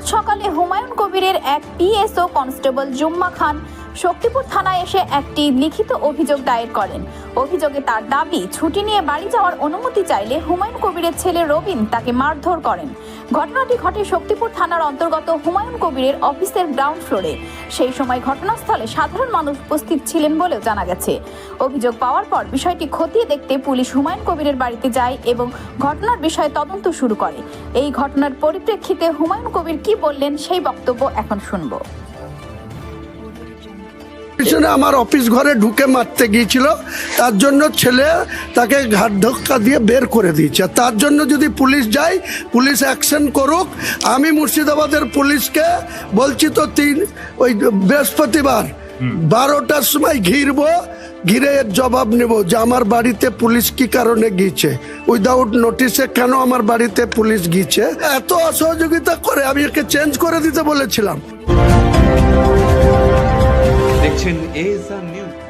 আজ সকালে হুমায়ুন কবিরের এক পিএসও কনস্টেবল জুম্মা খান শক্তিপুর থানায় এসে একটি লিখিত অভিযোগ দায়ের করেন। অভিযোগে তার দাবি, ছুটি নিয়ে বাড়ি যাওয়ার অনুমতি চাইলে হুমায়ুন কবিরের ছেলে রবিন তাকে মারধর করেন। ঘটনাটি ঘটে শক্তিপুর থানার অন্তর্গত হুমায়ুন কবিরের অফিসের গ্রাউন্ড ফ্লোরে। সেই সময় ঘটনাস্থলে সাধারণ মানুষ উপস্থিত ছিলেন বলেও জানা গেছে। অভিযোগ পাওয়ার পর বিষয়টি খতিয়ে দেখতে পুলিশ হুমায়ুন কবিরের বাড়িতে যায় এবং ঘটনার বিষয়ে তদন্ত শুরু করে। এই ঘটনার পরিপ্রেক্ষিতে হুমায়ুন কবির কি বললেন সেই বক্তব্য এখন শুনব। পিছনে আমার অফিস ঘরে ঢুকে মারতে গিয়েছিল। তার জন্য ছেলে তাকে ঘাট ধাক্কা দিয়ে বের করে দিয়েছে। তার জন্য যদি পুলিশ যায়, পুলিশ অ্যাকশন করুক। আমি মুর্শিদাবাদের পুলিশকে বলছি তো তিন, ওই বৃহস্পতিবার বারোটার সময় ঘিরবো, ঘিরে এর জবাব নেব যে আমার বাড়িতে পুলিশ কি কারণে গিয়েছে। উইদাউট নোটিসে কেন আমার বাড়িতে পুলিশ গিয়েছে? এত অসহযোগিতা করে আমি একে চেঞ্জ করে দিতে বলেছিলাম। Christian is a new